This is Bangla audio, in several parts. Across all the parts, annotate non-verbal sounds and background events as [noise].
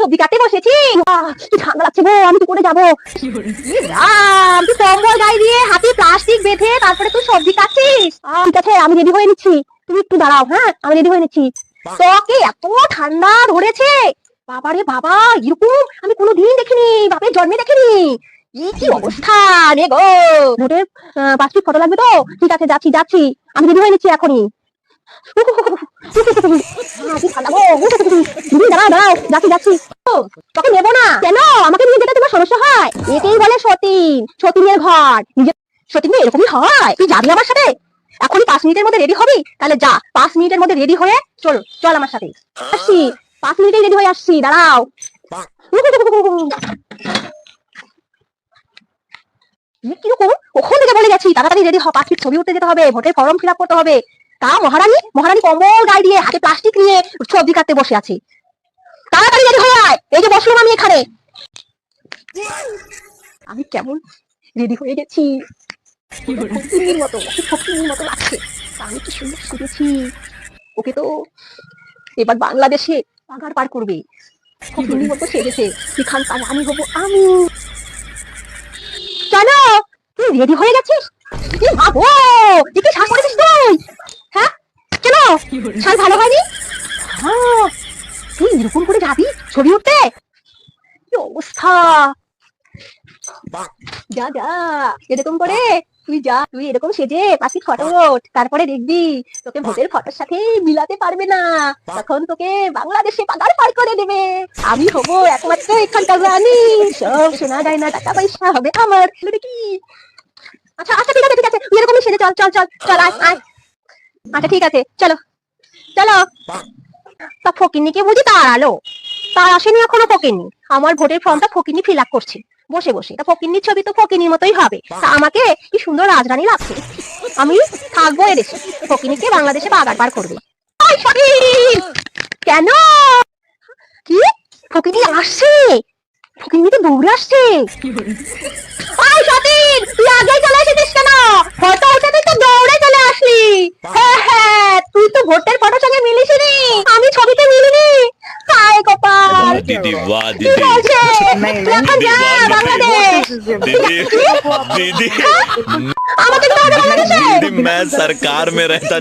সবজি বসেছি? কি ঠান্ডা লাগছে গো, আমি কি করে যাব হাতে প্লাস্টিক তারপরে তুই সবজি আমি রেডি হয়ে নিচ্ছি। তুমি একটু দাঁড়াও হ্যাঁ? আমি রেডি হয়ে নিচ্ছি। তোকে এত ঠান্ডা ধরেছে। বাবারে বাবা, এরকম আমি কোনোদিন দেখিনি, বাপের জন্মে দেখিনি। কি অবস্থা রে ফটো লাগবে তো? ঠিক আছে, যাচ্ছি যাচ্ছি। আমি রেডি হয়ে নিচ্ছি এখনই। [laughs] ঠান্ডা গো দিদি দাঁড়াও দাঁড়াও যাচ্ছি তোকে নেব না? কেন? আমাকে নিয়ে তোমার সমস্যা হয়? একেই বলে সতীন। সতীনের ঘর। সতীন এরকমই হয়? তুই যাবি আমার সাথে? পাঁচ মিনিটের মধ্যে রেডি হবি? তাহলে যা, পাঁচ মিনিটের মধ্যে রেডি হয়ে চল চল আমার সাথে। আসছি। পাঁচ রেডি হয়ে আসছি, দাঁড়াও। কীরকম? ওখান থেকে বলে গেছি? তাড়াতাড়ি রেডি হ পাখির ছবি উঠতে যেতে হবে, ভোটের ফর্ম ফিল করতে হবে। তা মহারানী মহারানী কম্বল গায়ে দিয়ে হাতে প্লাস্টিক নিয়ে ছবি কাটতে বসে আছে। তাড়াতাড়ি হয়ে আয়। এই যে বসলাম আমি এখানে। আমি কেমন রেডি হয়ে গেছি। ফকিনীর লাগছে। আমি কি সুন্দর সেজেছি। ওকে তো এবার বাংলাদেশে পাগার পার করবে। ফকিনীর মতো সেজেছে। এখানকার আমি হব আমি। কেন? তুই রেডি হয়ে গেছিস? মা গো তুই কি শ্বাস করেছিস তুই? হ্যাঁ? কেন? শ্বাস ভালো হয়নি? হ্যাঁ এরকম করে যাবি ছবি উঠতে? কি অবস্থা? যা যা, এরকম করে তুই যা, তুই এরকম সেজে পাখি ফটো ওঠ, তারপরে দেখবি তোকে ভোটের ফটোর সাথে মিলাতে পারবে না। তখন তোকে বাংলাদেশে পাগার পার করে দেবে। আমি হব একমাত্র এখানকার রানী। সব শোনা যায় না টাকা পয়সা হবে আমার। কি আচ্ছা আচ্ছা ঠিক আছে ঠিক আছে। এরকমই সেজে চল চল চল চল, আয় আয়। আচ্ছা ঠিক আছে, চলো। চলো। তা ফকিন্নিকে বুঝি তাড়ালো? তার আসেনি এখনও ফকিন্নি। আমার ভোটের ফর্মটা ফকিন্নি ফিল আপ করছে। বসে বসে। তা ফকিন্নির ছবি তো ফকিন্নির মতোই হবে। তা আমাকে কি সুন্দর রাজরানী লাগছে? আমি থাকব এদেশে ফকিন্নিকে বাংলাদেশে বাগার পার করবে! কেন? কি? ফকিনি আসছে? ফকিনি তো দৌড়ে আসছে। ওই সতীন তুই আগে চলে এসেছিস কেন? ফটো উঠাতে তো দৌড়ে চলে আসলি। হ্যাঁ হ্যাঁ তুই তো ভোটের ফটোর दीदी वाह दीदी दीदी दीदी दीदी मैं सरकार में रहता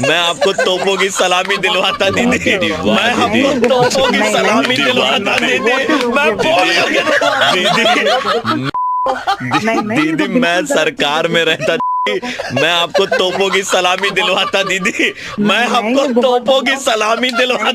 मैं आपको तोपों की सलामी दिलवाता दीदी मैं आपको तोपों की सलामी दिलवाता दीदी मैं दीदी दीदी मैं सरकार में रहता मैं आपको तोपों की सलामी दिलवाता दीदी मैं आपको तोपों की सलामी दिलवाता